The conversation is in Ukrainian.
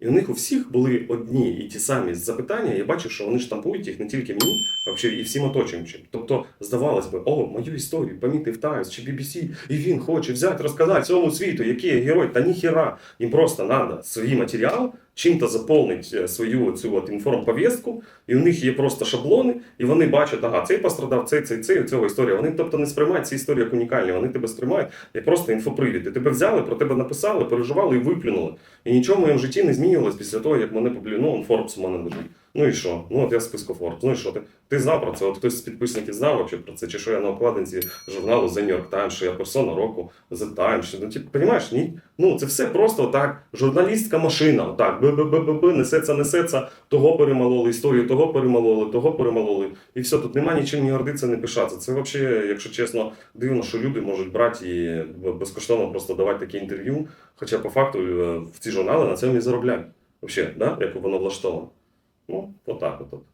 І у них у всіх були одні і ті самі запитання. Я бачив, що вони штампують їх не тільки мені, а взагалі і всім оточуючим. Тобто, здавалось би, о, мою історію помітив Times чи BBC, і він хоче взяти, розказати всьому світу, який я герой, та ніхіра. Їм просто треба свій матеріал, чим-то заповнить свою цю от інформповістку, і у них є просто шаблони, і вони бачать, ага, цей пострадав, цей, цей, цей, у цього історія. Вони тобто не сприймають ці історії як унікальні, вони тебе сприймають як просто інфопривід. І тебе взяли, про тебе написали, переживали і виплюнули. І нічого в моєму житті не змінювалось після того, як мене поблінув ну, он у мене лежить. Ну і що? Ну от я Forbes. Ну і що ти? Ти знав про це? От хтось з підписників знав вообще про це? Чи що я на обкладинці журналу The New York Times, що я персона року, The Times, ну, типу, розумієш, ні? Ну це все просто так. Журналістська машина. Так, б-б-б-б, несеться, несеться, того перемололи, історію того перемололи, того перемололи. І все, тут нема нічим ні гордитися, не пишатися. Це взагалі, якщо чесно, дивно, що люди можуть брати і безкоштовно просто давати такі інтерв'ю. Хоча по факту е, в ці журнали на цьому і заробляють. Взагалі, да? як воно влаштовано. Ну, отак от.